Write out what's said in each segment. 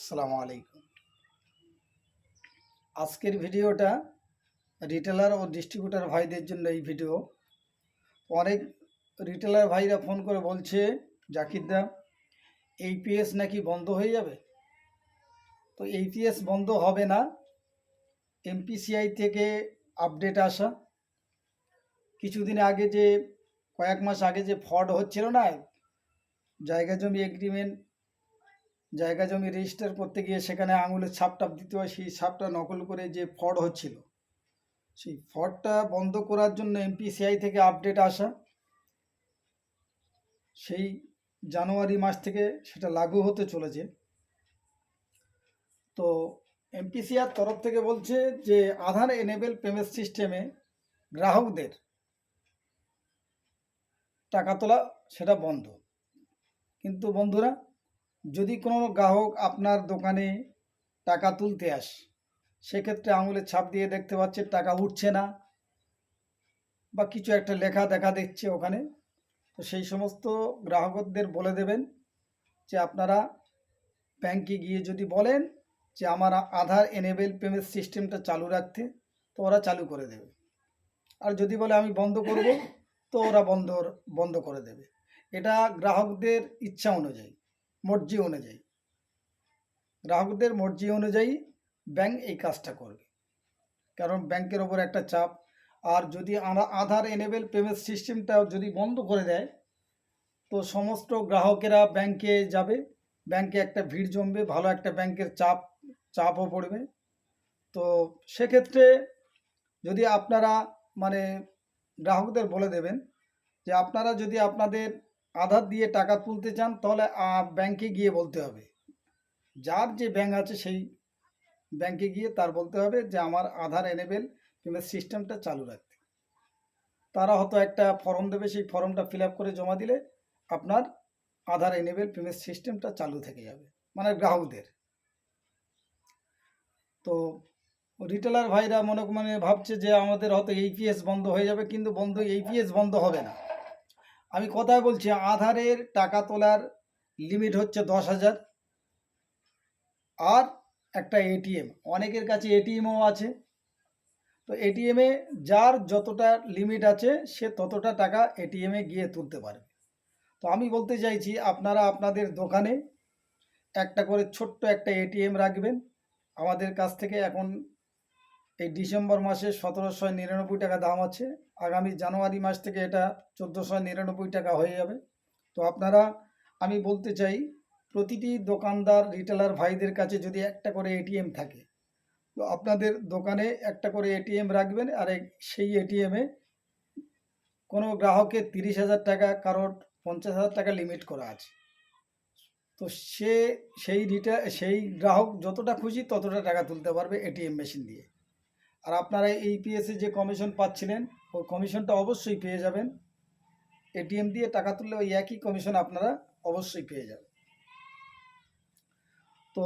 আসসালামু আলাইকুম। আজকের ভিডিওটা রিটেলার ও ডিস্ট্রিবিউটার ভাইদের জন্য এই ভিডিও। অনেক রিটেলার ভাইরা ফোন করে বলছে জাকিরদা এইপিএস নাকি বন্ধ হয়ে যাবে? তো এইপিএস বন্ধ হবে না। এমপিসিআই থেকে আপডেট আসা। কিছুদিন আগে যে, কয়েক মাস আগে যে ফ্রড হচ্ছিল না, জায়গা জমি এগ্রিমেন্ট জায়গা জমি রেজিস্টার করতে গিয়ে সেখানে আঙুলের ছাপ টাপ দিতে হয়, সেই ছাপটা নকল করে যে ফ্রড হচ্ছিল, সেই ফ্রডটা বন্ধ করার জন্য এমপিসিআই থেকে আপডেট আসা। সেই জানুয়ারি মাস থেকে সেটা লাগু হতে চলেছে। তো এমপিসিআর তরফ থেকে বলছে যে, আধার এনেবেল পেমেন্ট সিস্টেমে গ্রাহকদের টাকা তোলা সেটা বন্ধ। কিন্তু বন্ধুরা যদি কোনো গ্রাহক আপনার দোকানে টাকা তুলতে আসে, সেক্ষেত্রে আঙুলের ছাপ দিয়ে দেখতে পাচ্ছে টাকা উঠছে না বা কিছু একটা লেখা দেখা দিচ্ছে ওখানে, তো সেই সমস্ত গ্রাহকদের বলে দেবেন যে আপনারা ব্যাংকে গিয়ে যদি বলেন যে আমার আধার এনেবেল পেমেন্ট সিস্টেমটা চালু রাখতে, তো ওরা চালু করে দেবে। আর যদি বলে আমি বন্ধ করব, তো ওরা বন্ধ বন্ধ করে দেবে। এটা গ্রাহকদের ইচ্ছা অনুযায়ী। মর্জি অনুযায়ী। গ্রাহকদের মর্জি অনুযায়ী ব্যাংক এই কাজটা করবে। কারণ ব্যাংকের ওপর একটা চাপ। আর যদি আধার এনেবেল পেমেন্ট সিস্টেমটা যদি বন্ধ করে দেয়, তো সমস্ত গ্রাহকেরা ব্যাংকে যাবে। ব্যাংকে একটা ভিড় জমবে, ভালো একটা ব্যাংকের চাপ, চাপও পড়বে। তো সেক্ষেত্রে যদি আপনারা মানে গ্রাহকদের বলে দেবেন যে আপনারা যদি আপনাদের আধার দিয়ে টাকা তুলতে চান, তাহলে ব্যাংকে গিয়ে বলতে হবে। যার যে ব্যাংক আছে, সেই ব্যাংকে গিয়ে তার বলতে হবে যে, আমার আধার এনেবেল পেমেন্ট সিস্টেমটা চালু রাখতে। তারা হয়তো একটা ফর্ম দেবে, সেই ফর্মটা ফিল করে জমা দিলে আপনার আধার এনেবেল পেমেন্ট সিস্টেমটা চালু থেকে যাবে মানে গ্রাহকদের। তো রিটেলার ভাইরা মনে মনে ভাবছে যে, আমাদের হয়তো এইপিএস বন্ধ হয়ে যাবে, কিন্তু বন্ধ এইপিএস বন্ধ হবে না। আমি কথায় বলছি? আধারের টাকা তোলার লিমিট হচ্ছে দশ হাজার। আর একটা এটিএম অনেকের কাছে এটিএমও আছে। তো এটিএমে যার যতটা লিমিট আছে, সে ততটা টাকা এটিএমে গিয়ে তুলতে পারবে তো আমি বলতে চাইছি, আপনারা আপনাদের দোকানে একটা করে ছোট্ট একটা এটিএম রাখবেন। আমাদের কাছ থেকে এখন এই ডিসেম্বর মাসে সতেরোশো নিরানব্বই টাকা দাম আছে। আগামী জানুয়ারি মাস থেকে এটা চোদ্দোশো নিরানব্বই টাকা হয়ে যাবে। তো আপনারা, আমি বলতে চাই, প্রতিটি দোকানদার রিটেলার ভাইদের কাছে যদি একটা করে এটিএম থাকে, তো আপনাদের দোকানে একটা করে এটিএম রাখবেন আর সেই এটিএমে কোনো গ্রাহকের তিরিশ হাজার টাকা, কারোর পঞ্চাশ হাজার টাকা লিমিট করা আছে। তো সে, সেই রিটা সেই গ্রাহক যতটা খুশি ততটা টাকা তুলতে পারবে এটিএম মেশিন দিয়ে। আর আপনারা এই পিএসে যে কমিশন পাচ্ছিলেন, ওই কমিশনটা অবশ্যই পেয়ে যাবেন। এটিএম দিয়ে টাকা তুললে ওই একই কমিশন আপনারা অবশ্যই পেয়ে যাবেন। তো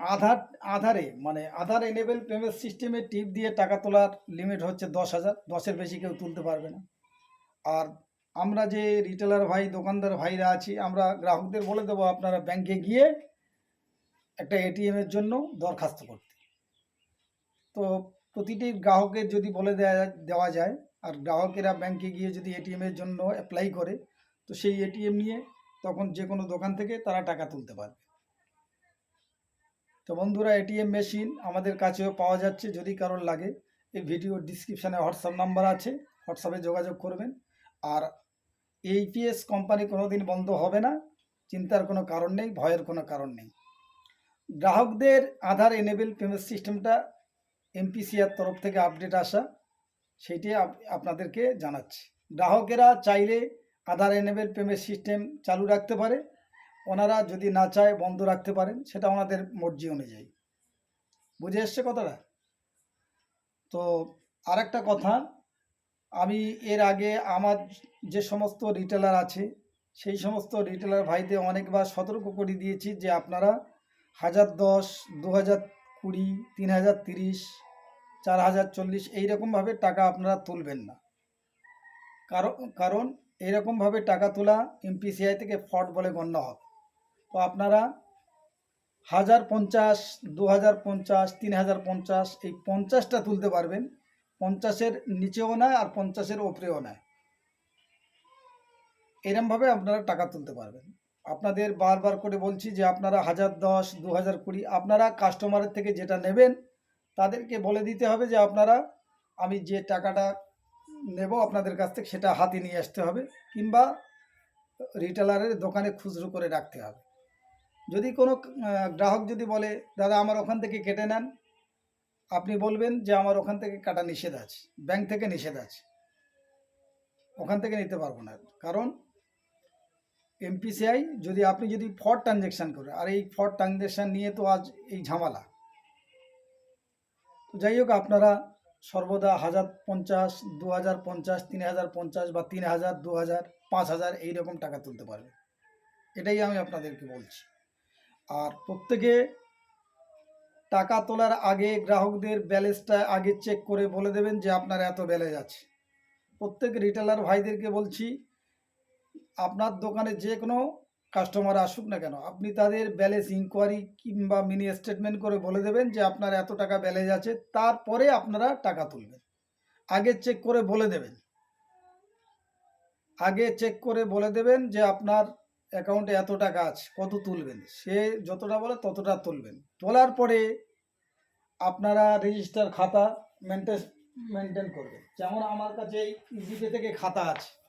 আধার, আধারে মানে আধার এনেবেল পেমেন্ট সিস্টেমে টিপ দিয়ে টাকা তোলার লিমিট হচ্ছে দশ হাজার। দশের বেশি কেউ তুলতে পারবে না। আর আমরা যে রিটেলার ভাই, দোকানদার ভাইরা আছি, আমরা গ্রাহকদের বলে দেবো আপনারা ব্যাংকে গিয়ে একটা এটিএমের জন্য দরখাস্ত করতে। তো প্রতিটি গ্রাহকের যদি বলে দেওয়া যায়, আর গ্রাহকেরা ব্যাংকে গিয়ে যদি এটিএমের জন্য অ্যাপ্লাই করে, তো সেই এটিএম নিয়ে তখন যে কোনো দোকান থেকে তারা টাকা তুলতে পারবে। তো বন্ধুরা এটিএম মেশিন আমাদের কাছেও পাওয়া যাচ্ছে, যদি কারোর লাগে, এই ভিডিও ডিসক্রিপশানে হোয়াটসঅ্যাপ নাম্বার আছে হোয়াটসঅ্যাপে যোগাযোগ করবেন। আর এইপিএস কোম্পানি কোনো দিন বন্ধ হবে না, চিন্তার কোনো কারণ নেই, ভয়ের কোনো কারণ নেই। গ্রাহকদের আধার এনেবেল পেমেন্ট সিস্টেমটা এমপিসিআর তরফ থেকে আপডেট আসা আপ- আপনাদেরকে জানাচ্ছি। গ্রাহকেরা চাইলে আধার এনেবেল পেমেন্ট সিস্টেম চালু রাখতে পারে, ওনারা যদি না চায় বন্ধ রাখতে পারেন, সেটা ওনাদের মর্জি অনুযায়ী। বুঝে এসছে কথাটা? তো আর একটা কথা, আমি এর আগে আমার যে সমস্ত রিটেলার আছে, সেই সমস্ত রিটেলার ভাইদের অনেকবার সতর্ক করে দিয়েছি যে আপনারা হাজার দশ দু হাজার কুড়ি, তিন হাজার তিরিশ, চার হাজার চল্লিশ এইরকমভাবে টাকা আপনারা তুলবেন না। কারণ কারণ এইরকমভাবে টাকা তোলা এমপিসিআই থেকে ফ্রড বলে গণ্য হবে। তো আপনারা হাজার পঞ্চাশ, দু হাজার পঞ্চাশ, তিন হাজার পঞ্চাশ এই পঞ্চাশটা তুলতে পারবেন। পঞ্চাশের নিচেও নয় আর পঞ্চাশের ওপরেও নয়। এরমভাবে আপনারা টাকা তুলতে পারবেন। আপনাদের বারবার করে বলছি যে আপনারা হাজার দশ দু হাজার কুড়ি, আপনারা কাস্টমারের থেকে যেটা নেবেন, তাদেরকে বলে দিতে হবে যে আপনারা, আমি যে টাকাটা নেব আপনাদের কাছ থেকে সেটা হাতে নিয়ে আসতে হবে, কিংবা রিটেলারের দোকানে খুচরো করে রাখতে হবে। যদি কোনো গ্রাহক যদি বলে, দাদা, আমার ওখান থেকে কেটে নেন। আপনি বলবেন যে, আমার ওখান থেকে কাটা নিষেধ আছে, ব্যাংক থেকে নিষেধ আছে। ওখান থেকে নিতে পারব না। কারণ এমপিসিআই যদি আপনি যদি ফর ট্রানজ্যাকশান করে আর এই ফর ট্রানজ্যাকশান নিয়ে তো আজ এই ঝামেলা। তো যাই হোক, আপনারা সর্বদা হাজার পঞ্চাশ, দু হাজার পঞ্চাশ, তিন হাজার পঞ্চাশ বা তিন হাজার, দু হাজার, পাঁচ হাজার এইরকম টাকা তুলতে পারবে। এটাই আমি আপনাদেরকে বলছি। আর প্রত্যেকে টাকা তোলার আগে গ্রাহকদের ব্যালেন্সটা আগে চেক করে বলে দেবেন যে আপনার এত ব্যালেন্স আছে। প্রত্যেক রিটেলার ভাইদেরকে বলছি আপনার দোকানে যে কোনো কাস্টমার আসুক না কেন, আপনি তাদের ব্যালেন্স ইনকোয়ারি কিংবা মিনি স্টেটমেন্ট করে বলে দেবেন যে আপনার এত টাকা ব্যালেন্স আছে, তারপরে আপনারা টাকা তুলবেন। আগে চেক করে বলে দেবেন। আগে চেক করে বলে দেবেন যে আপনার অ্যাকাউন্টে এত টাকা আছে, কত তুলবেন। সে যতটা বলে ততটা তুলবেন। তোলার পরে আপনারা রেজিস্টার খাতা মেনটেন মেনটেন করবেন। যেমন আমার কাছে ইজিপে থেকে খাতা আছে।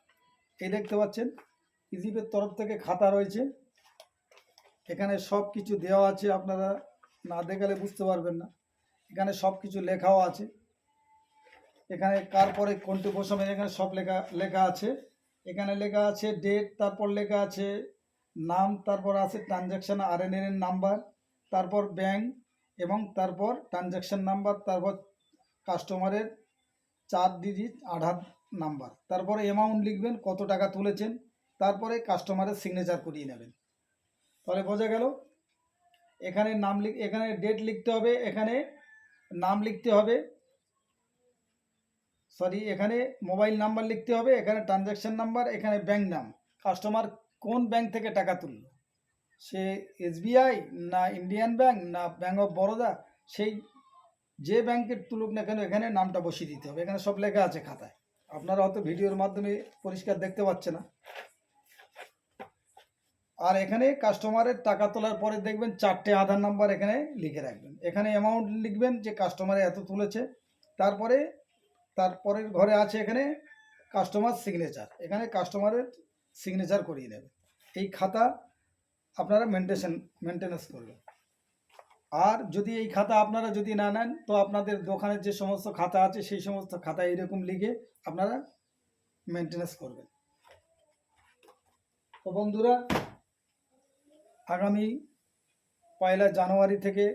এই দেখতে পাচ্ছেন, ইজিপের তরফ থেকে খাতা রয়েছে। এখানে সব কিছু দেওয়া আছে, আপনারা না দেখালে বুঝতে পারবেন না। এখানে সব কিছু লেখাও আছে। এখানে কার পরে কোনটি বসাবেন এখানে সব লেখা লেখা আছে। এখানে লেখা আছে ডেট তারপর লেখা আছে নাম, তারপর আছে ট্রানজ্যাকশান আর এন এর নাম্বার তারপর ব্যাংক এবং তারপর ট্রানজ্যাকশান নাম্বার তারপর কাস্টমারের চার ডিজিট আধার নাম্বার। তারপরে অ্যামাউন্ট লিখবেন, কত টাকা তুলেছেন, তারপরে কাস্টমারের সিগনেচার করিয়ে নেবেন। তাহলে বোঝা গেল, এখানে নাম লিখ, এখানে ডেট লিখতে হবে, এখানে নাম লিখতে হবে সরি এখানে মোবাইল নাম্বার লিখতে হবে, এখানে ট্রানজ্যাকশন নাম্বার এখানে ব্যাংক নাম কাস্টমার কোন ব্যাংক থেকে টাকা তুললো? সে এসবিআই না ইন্ডিয়ান ব্যাংক না ব্যাঙ্ক অফ বরোদা সেই যে ব্যাংকের তুলুক না কেন, এখানে নামটা বসিয়ে দিতে হবে। এখানে সব লেখা আছে খাতায়। আপনারা হয়তো ভিডিওর মাধ্যমে পরিষ্কার দেখতে পাচ্ছে না। আর এখানে কাস্টমারের টাকা তোলার পরে দেখবেন চারটে আধার নাম্বার এখানে লিখে রাখবেন। এখানে অ্যামাউন্ট লিখবেন যে কাস্টমারে এত তুলেছে। তারপরে, তারপরের ঘরে আছে এখানে কাস্টমার সিগনেচার এখানে কাস্টমারের সিগনেচার করিয়ে দেবে। এই খাতা আপনারা মেনটেশন মেনটেন্যান্স করবেন। আর যদি এই খাতা আপনারা যদি না নেন, তো আপনাদের দোকানের যে সমস্ত খাতা আছে, সেই সমস্ত খাতা এরকম লিখে আপনারা মেনটেন্যান্স করবেন। তো বন্ধুরা, আগামী পয়লা জানুয়ারি থেকে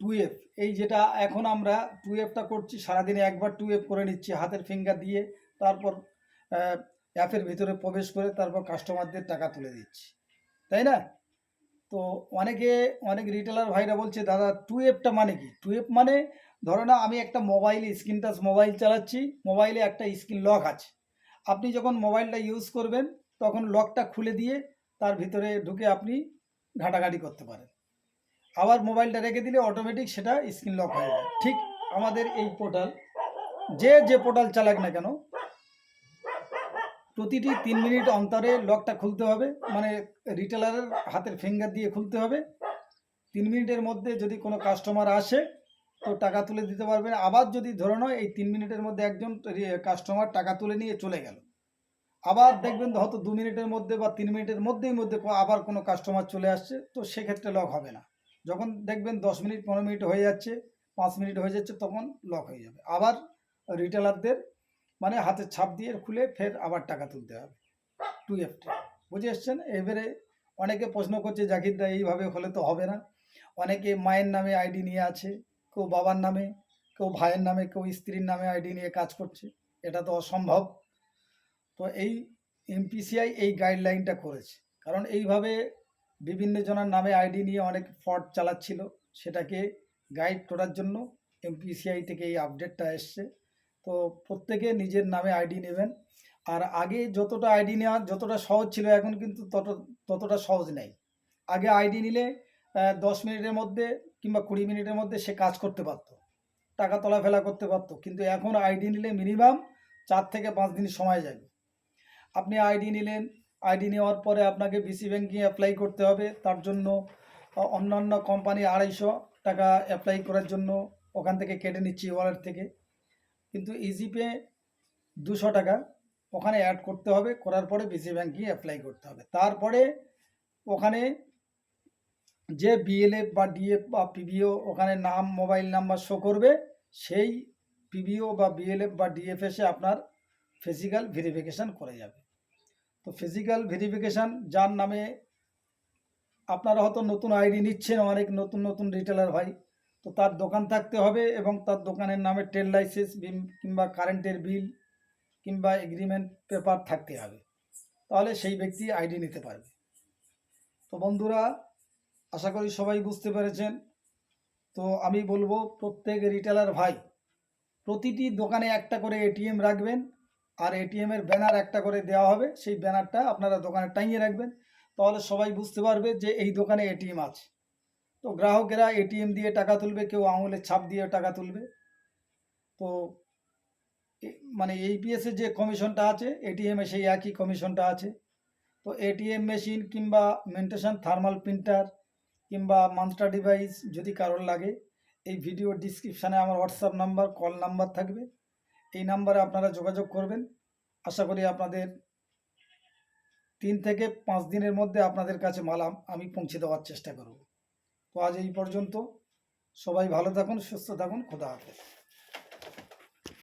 টু এফ এই যেটা এখন আমরা টু এফটা করছি, সারাদিনে একবার টু এফ করে নিচ্ছি, হাতের ফিঙ্গার দিয়ে, তারপর অ্যাপের ভিতরে প্রবেশ করে তারপর কাস্টমারদের টাকা তুলে দিচ্ছি। তাই না? তো অনেকে, অনেক রিটেলার ভাইরা বলছে, দাদা টু এফটা মানে কি? টু এফ মানে ধরো না, আমি একটা মোবাইল স্ক্রিন টাচ মোবাইল চালাচ্ছি মোবাইলে একটা স্ক্রিন লক আছে। আপনি যখন মোবাইলটা ইউজ করবেন, তখন লকটা খুলে দিয়ে তার ভিতরে ঢুকে আপনি ঘাটাঘাটি করতে পারেন। আবার মোবাইলটা রেখে দিলে অটোমেটিক সেটা স্ক্রিন লক হয়ে যায়। ঠিক আমাদের এই পোর্টাল যে যে পোর্টাল চালাক না কেন প্রতিটি তিন মিনিট অন্তরে লকটা খুলতে হবে মানে রিটেলারের হাতের ফিঙ্গার দিয়ে খুলতে হবে। তিন মিনিটের মধ্যে যদি কোনো কাস্টমার আসে, তো টাকা তুলে দিতে পারবেন। আবার যদি ধরে নয় এই তিন মিনিটের মধ্যে একজন কাস্টমার টাকা তুলে নিয়ে চলে গেল। আবার দেখবেন হয়তো দু মিনিটের মধ্যে বা তিন মিনিটের মধ্যেই মধ্যে আবার কোনো কাস্টমার চলে আসছে, তো সেক্ষেত্রে লক হবে না। যখন দেখবেন দশ মিনিট, পনেরো মিনিট হয়ে যাচ্ছে, পাঁচ মিনিট হয়ে যাচ্ছে, তখন লক হয়ে যাবে। আবার রিটেলারদের মানে হাতে ছাপ দিয়ে খুলে ফের আবার টাকা তুলতে হবে। টু এফটা বুঝে এসছেন? এবারে অনেকে প্রশ্ন করছে, জাকিরদা, এইভাবে হলে তো হবে না। অনেকে মায়ের নামে আইডি নিয়ে আছে, কেউ বাবার নামে, কেউ ভাইয়ের নামে, কেউ স্ত্রীর নামে আইডি নিয়ে কাজ করছে। এটা তো অসম্ভব। তো এই এমপিসিআই এই গাইডলাইনটা করেছে। কারণ এইভাবে বিভিন্ন জনের নামে আইডি নিয়ে অনেক ফ্রড চালাচ্ছিল। সেটাকে গাইড করার জন্য এমপিসিআই থেকে এই আপডেটটা এসছে। তো প্রত্যেকে নিজের নামে আইডি নেবেন। আর আগে যতটা আইডি নেওয়া, যতটা সহজ ছিল, এখন কিন্তু তত, ততটা সহজ নেই। আগে আইডি নিলে দশ মিনিটের মধ্যে কিংবা কুড়ি মিনিটের মধ্যে সে কাজ করতে পারতো। টাকা তোলাফেলা করতে পারতো। কিন্তু এখন আইডি নিলে মিনিমাম চার থেকে পাঁচ দিন সময় যাবে। আপনি আইডি নিলেন, আইডি নেওয়ার পরে আপনাকে বিসি ব্যাংকিং অ্যাপ্লাই করতে হবে। তার জন্য অন্যান্য কোম্পানি আড়াইশো টাকা অ্যাপ্লাই করার জন্য ওখান থেকে কেটে নিচ্ছি ওয়ালেট থেকে। কিন্তু ইজিপে দুশো টাকা ওখানে অ্যাড করতে হবে, করার পরে বিসি ব্যাংকিং অ্যাপ্লাই করতে হবে। তারপরে ওখানে যে বিএলএফ বা ডিএফ বা পিবিও ওখানে নাম মোবাইল নাম্বার শো করবে, সেই পিবিও বা বিএলএফ বা ডিএফ এসে আপনার ফিজিক্যাল ভেরিফিকেশান করে যাবে। তো ফিজিক্যাল ভেরিফিকেশান যার নামে আপনারা হয়তো নতুন আইডি নিচ্ছেন, অনেক নতুন নতুন রিটেলার ভাই তো তার দোকান থাকতে হবে এবং তার দোকানের নামে ট্রেড লাইসেন্স কিংবা কারেন্টের বিল কিংবা এগ্রিমেন্ট পেপার থাকতে হবে। তাহলে সেই ব্যক্তি আইডি নিতে পারবে। তো বন্ধুরা, আশা করি সবাই বুঝতে পেরেছেন। তো আমি বলব, প্রত্যেক রিটেলার ভাই, প্রতিটি দোকানে একটা করে এটিএম রাখবেন আর এটিএম এর ব্যানার একটা করে দেওয়া হবে। সেই ব্যানারটা আপনারা দোকানে টাঙিয়ে রাখবেন। তাহলে সবাই বুঝতে পারবে যে এই দোকানে এটিএম আছে। তো গ্রাহকেরা এটিএম দিয়ে টাকা তুলবে, কেউ আঙুলের ছাপ দিয়ে টাকা তুলবে। তো মানে এইপিএসের যে কমিশনটা আছে এটিএমে সেই একই কমিশনটা আছে। তো এটিএম মেশিন কিংবা মেন্টেশন থার্মাল প্রিন্টার কিংবা মাস্টার ডিভাইস যদি কারোর লাগে, এই ভিডিও ডিসক্রিপশানে আমার হোয়াটসঅ্যাপ নাম্বার, কল নাম্বার থাকবে। এই নাম্বারে আপনারা যোগাযোগ করবেন। আশা করি আপনাদের তিন থেকে পাঁচ দিনের মধ্যে আপনাদের কাছে মাল আমি পৌঁছে দেওয়ার চেষ্টা করব। তো আজ এই পর্যন্ত। সবাই ভালো থাকুন সুস্থ থাকুন খোদা হাফেজ।